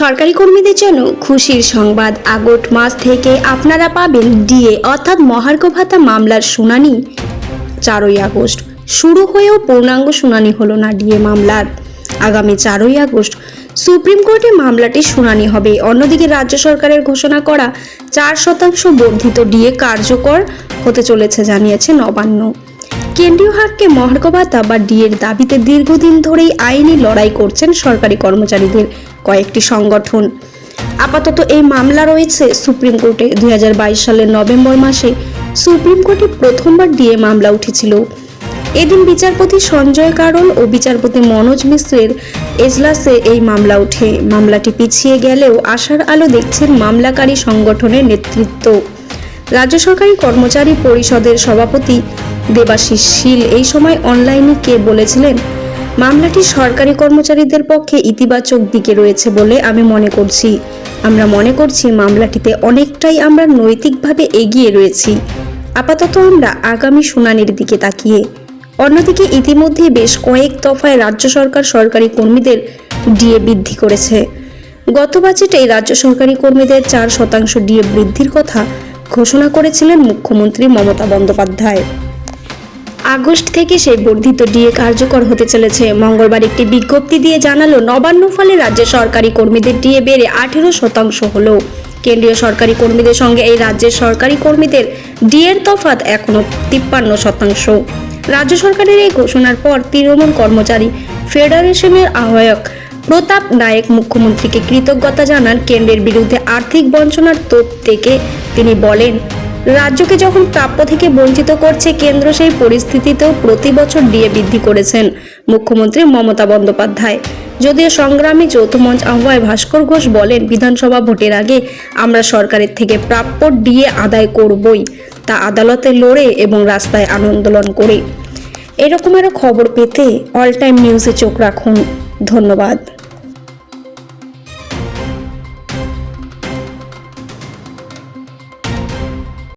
সরকারি কর্মীদের জন্য খুশির সংবাদ। আগস্ট মাস থেকে আপনারা পাবেন ডিএ, অর্থাৎ মহার্ঘ ভাতা মামলার শুনানি। চারই আগস্ট, শুরু হয়েও পূর্ণাঙ্গ শুনানি হলো না ডিএ মামলার। আগামী চারই আগস্ট, সুপ্রিম কোর্টে মামলাটি শুনানি হবে। অন্যদিকে রাজ্য সরকারের ঘোষণা করা চার শতাংশ বর্ধিত ডিএ কার্যকর হতে চলেছে, জানিয়েছে নবান্ন। কেন্দ্রীয় হারকে মহার্ঘ ভাতা বা ডিএর দাবিতে দীর্ঘদিন ধরেই আইনি লড়াই করছেন সরকারি কর্মচারীদের কয়েকটি সংগঠন। আপাতত এই মামলা রয়েছে সুপ্রিম কোর্টে। দুই সালের নভেম্বর মাসে সুপ্রিম কোর্টে প্রথমবার ডিএ মামলা উঠেছিল। এদিন বিচারপতি সঞ্জয় কারল ও বিচারপতি মনোজ মিশ্রের এজলাসে এই মামলা উঠে মামলাটি পিছিয়ে গেলেও আশার আলো দেখছেন মামলাকারী সংগঠনের নেতৃত্ব। রাজ্য সরকারি কর্মচারী পরিষদের সভাপতি দেবাশিস শীল এই সময় অনলাইনে কে বলেছিলেন, মামলাটি সরকারি কর্মচারীদের পক্ষে ইতিবাচক দিকে রয়েছে বলে আমি মনে করছি। আমরা মনে করছি মামলাটিতে অনেকটাই আমরা নৈতিকভাবে এগিয়ে রয়েছি। আপাতত আমরা আগামী শুনানির দিকে তাকিয়ে। অন্যদিকে ইতিমধ্যে বেশ কয়েক দফায় রাজ্য সরকার সরকারি কর্মীদের ডিএ বৃদ্ধি করেছে। গত বাজেটে রাজ্য সরকারি কর্মীদের চার শতাংশ ডিএ বৃদ্ধির কথা ঘোষণা করেছিলেন মুখ্যমন্ত্রী মমতা বন্দ্যোপাধ্যায়। আগস্ট থেকে সেই বর্ধিত ডিএ কার্যকর হতে চলেছে। মঙ্গলবার একটি বিজ্ঞপ্তি দিয়ে জানালো, নবান্ন ফলে রাজ্যের সরকারি কর্মীদের ডিএ বেড়ে আঠেরো শতাংশ হলো। কেন্দ্রীয় সরকারি কর্মীদের সঙ্গে এই রাজ্যের সরকারি কর্মীদের ডিএর তফাৎ এখনও তিপ্পান্ন শতাংশ। রাজ্য সরকারের এই ঘোষণার পর তৃণমূল কর্মচারী ফেডারেশনের আহ্বায়ক প্রতাপ নায়েক মুখ্যমন্ত্রীকে কৃতজ্ঞতা জানান। কেন্দ্রের বিরুদ্ধে আর্থিক বঞ্চনার তোপ থেকে তিনি বলেন রাজ্যকে যখন প্রাপ্য থেকে বঞ্চিত করছে, কেন্দ্র সেই পরিস্থিতিতেও প্রতি বছর ডিএ বৃদ্ধি করেছেন মুখ্যমন্ত্রী মমতা বন্দ্যোপাধ্যায়। যদিও সংগ্রামী যৌথ মঞ্চ আহ্বায় ভাস্কর ঘোষ বলেন, বিধানসভা ভোটের আগে আমরা সরকারের থেকে প্রাপ্য ডিএ আদায় করবই, তা আদালতে লড়ে এবং রাস্তায় আন্দোলন করে। এরকম আরও খবর পেতে অল টাইম নিউজে চোখ রাখুন। ধন্যবাদ।